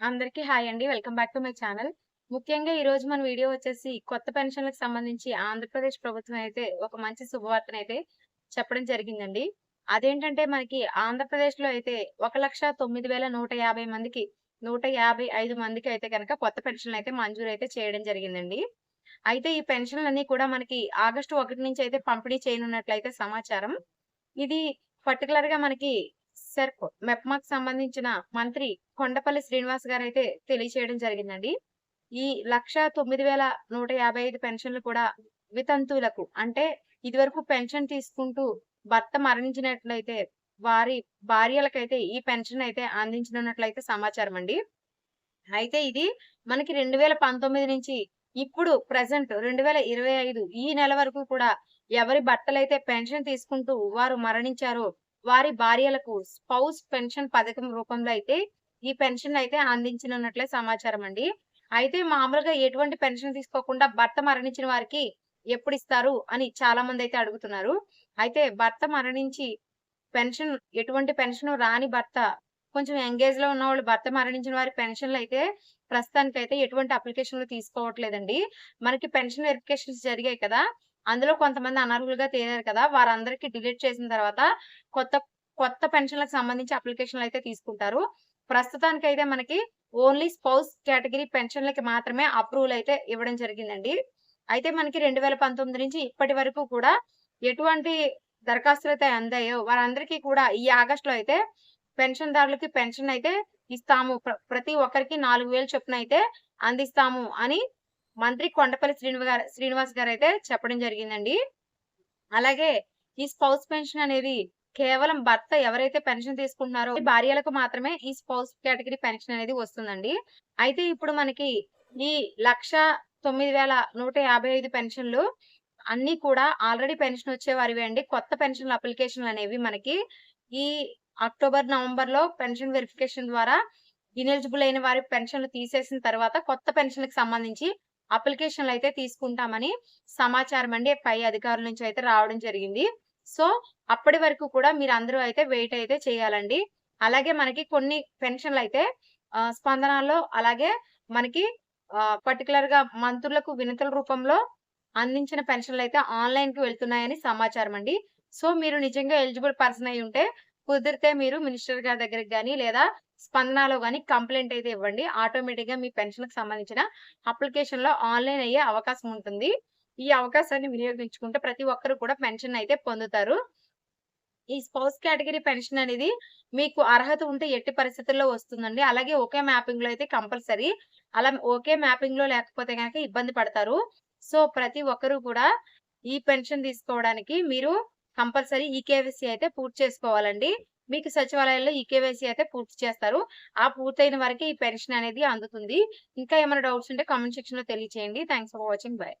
అందరికీ హాయ్ అండి. Welcome back to my channel. ముఖ్యంగా ఈ రోజు మన వీడియో వచ్చేసి కొత్త పెన్షన్‌లకు సంబంధించి ఆంధ్రప్రదేశ్ ప్రభుత్వం అయితే ఒక మంచి శుభవార్తనైతే చెప్పడం జరిగిందండి. అదేంటంటే మనకి ఆంధ్రప్రదేశ్‌లో అయితే 1,09,150 మందికి 155 మందికి అయితే కనుక కొత్త పెన్షన్లు అయితే మంజూరు అయితే చేయడం జరిగిందండి. అయితే ఈ పెన్షన్‌లన్నీ కూడా మనకి ఆగస్టు ఒకటి నుంచి అయితే పంపిణీ చేయనున్నట్లయితే సమాచారం. ఇది పర్టిక్యులర్‌గా మనకి సెర్ప్ మెప్మాకు సంబంధించిన మంత్రి కొండపల్లి శ్రీనివాస్ గారైతే తెలియచేయడం జరిగిందండి. ఈ 1,09,155 పెన్షన్‌లు కూడా వితంతువులకు అంటే ఇదివరకు పెన్షన్ తీసుకుంటూ భర్త మరణించినట్లయితే వారి భార్యలకైతే ఈ పెన్షన్ అయితే అందించనున్నట్లయితే సమాచారం అండి. అయితే ఇది మనకి 2019 నుంచి ఇప్పుడు ప్రెసెంట్ రెండు వేల ఇరవై ఐదు ఈ నెల వరకు కూడా ఎవరి బట్టలైతే పెన్షన్ తీసుకుంటూ వారు మరణించారో వారి భార్యలకు స్పౌస్ పెన్షన్ పథకం రూపంలో అయితే ఈ పెన్షన్ అయితే అందించనున్నట్లే సమాచారం అండి. అయితే మామూలుగా ఎటువంటి పెన్షన్ తీసుకోకుండా భర్త మరణించిన వారికి ఎప్పుడు ఇస్తారు అని చాలా మంది అయితే అడుగుతున్నారు. అయితే భర్త మరణించి పెన్షన్ ఎటువంటి పెన్షన్ రాని భర్త కొంచెం ఎంగేజ్లో ఉన్న వాళ్ళు భర్త మరణించిన వారి పెన్షన్‌లు అయితే ప్రస్తుతానికి అయితే ఎటువంటి అప్లికేషన్‌లు తీసుకోవట్లేదండి. మనకి పెన్షన్ వెరిఫికేషన్స్ జరిగాయి కదా! అందులో కొంతమంది అనర్హులుగా తేలారు కదా! వారందరికీ డిలీట్ చేసిన తర్వాత కొత్త కొత్త పెన్షన్‌లకు సంబంధించి అప్లికేషన్‌లు అయితే తీసుకుంటారు. ప్రస్తుతానికి అయితే మనకి ఓన్లీ స్పౌస్ కేటగిరీ పెన్షన్‌లకి మాత్రమే అప్రూవల్ అయితే ఇవ్వడం జరిగిందండి. అయితే మనకి 2019 నుంచి ఇప్పటి వరకు కూడా ఎటువంటి దరఖాస్తులైతే అందాయో వారందరికీ కూడా ఈ ఆగస్టులో అయితే పెన్షన్‌దారులకి పెన్షన్ అయితే ఇస్తాము. ప్రతి ఒక్కరికి 4000 చొప్పున అయితే అందిస్తాము అని మంత్రి కొండపల్లి శ్రీనివ గారు శ్రీనివాస్ చెప్పడం జరిగిందండి. అలాగే ఈ స్పౌస్ పెన్షన్ అనేది కేవలం భర్త ఎవరైతే పెన్షన్ తీసుకుంటున్నారో భార్యలకు మాత్రమే ఈ స్పౌస్ కేటగిరీ పెన్షన్ అనేది వస్తుందండి. అయితే ఇప్పుడు మనకి ఈ 1,09,155 పెన్షన్‌లు అన్నీ కూడా ఆల్రెడీ పెన్షన్ వచ్చేవారివే అండి. కొత్త పెన్షన్‌ల అప్లికేషన్‌లు అనేవి మనకి ఈ అక్టోబర్, నవంబర్‌లో పెన్షన్ వెరిఫికేషన్ ద్వారా ఇనెలిజిబుల్ అయిన వారి పెన్షన్‌లు తీసేసిన తర్వాత కొత్త పెన్షన్లకు సంబంధించి అప్లికేషన్‌లు అయితే తీసుకుంటామని సమాచారం అండి పై అధికారుల నుంచి అయితే రావడం జరిగింది. సో, అప్పటి వరకు కూడా మీరు అందరూ అయితే వెయిట్ అయితే చేయాలండి. అలాగే మనకి కొన్ని పెన్షన్లు అయితే స్పందనలో అలాగే మనకి పర్టికులర్గా మంత్రులకు వినతుల రూపంలో అందించిన పెన్షన్లు అయితే ఆన్లైన్కి వెళ్తున్నాయని సమాచారం అండి. సో, మీరు నిజంగా ఎలిజిబుల్ పర్సన్ అయి ఉంటే కుదిరితే మీరు మినిస్టర్ గారి దగ్గరికి కానీ లేదా స్పందనలో కానీ కంప్లైంట్ అయితే ఇవ్వండి. ఆటోమేటిక్‌గా మీ పెన్షన్‌కి సంబంధించిన అప్లికేషన్‌లో ఆన్‌లైన్ అయ్యే అవకాశం ఉంటుంది. ఈ అవకాశాన్ని వినియోగించుకుంటే ప్రతి ఒక్కరు కూడా పెన్షన్ అయితే పొందుతారు. ఈ స్పౌస్ కేటగిరీ పెన్షన్ అనేది మీకు అర్హత ఉంటే ఎట్టి పరిస్థితుల్లో వస్తుందండి. అలాగే ఒకే మ్యాపింగ్‌లో అయితే కంపల్సరీ. అలా ఒకే మ్యాపింగ్‌లో లేకపోతే కనుక ఇబ్బంది పడతారు. సో, ప్రతి ఒక్కరు కూడా ఈ పెన్షన్ తీసుకోవడానికి మీరు కంపల్సరీ ఈకేవైసీ అయితే పూర్తి చేసుకోవాలండి. మీకు సచివాలయంలో ఈకేవైసీ అయితే పూర్తి చేస్తారు. ఆ పూర్తయిన వరకే ఈ పెన్షన్ అనేది అందుతుంది. ఇంకా ఏమైనా డౌట్స్ ఉంటే కామెంట్ సెక్షన్‌లో తెలియచేయండి. Thanks for watching. బై.